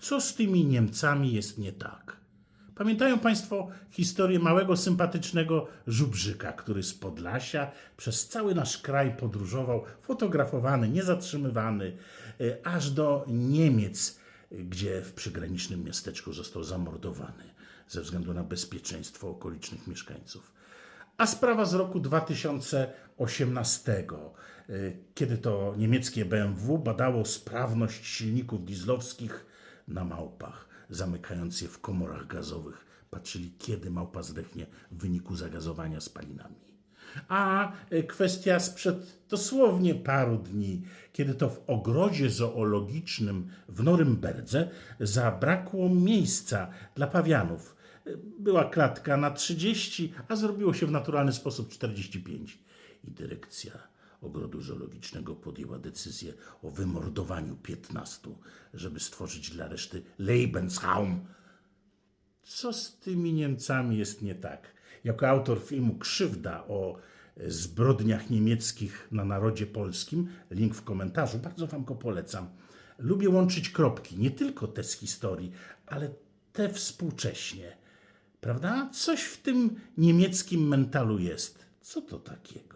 Co z tymi Niemcami jest nie tak? Pamiętają Państwo historię małego, sympatycznego żubrzyka, który z Podlasia przez cały nasz kraj podróżował, fotografowany, niezatrzymywany, e, aż do Niemiec, e, gdzie w przygranicznym miasteczku został zamordowany ze względu na bezpieczeństwo okolicznych mieszkańców. A sprawa z roku 2018, y, kiedy to niemieckie BMW badało sprawność silników dieslowskich na małpach, zamykając je w komorach gazowych. Patrzyli, kiedy małpa zdechnie w wyniku zagazowania spalinami. A y, kwestia sprzed dosłownie paru dni, kiedy to w ogrodzie zoologicznym w Norymberdze zabrakło miejsca dla pawianów. Y, Była klatka na 30, a zrobiło się w naturalny sposób 45. I dyrekcja ogrodu zoologicznego podjęła decyzję o wymordowaniu 15, żeby stworzyć dla reszty Lebensraum, co z tymi Niemcami jest nie tak? Jako autor filmu Krzywda o e, zbrodniach niemieckich na narodzie polskim, link w komentarzu, bardzo Wam go polecam. Lubię łączyć kropki, nie tylko te z historii, ale te współcześnie. Prawda? Coś w tym niemieckim mentalu jest. Co to takiego?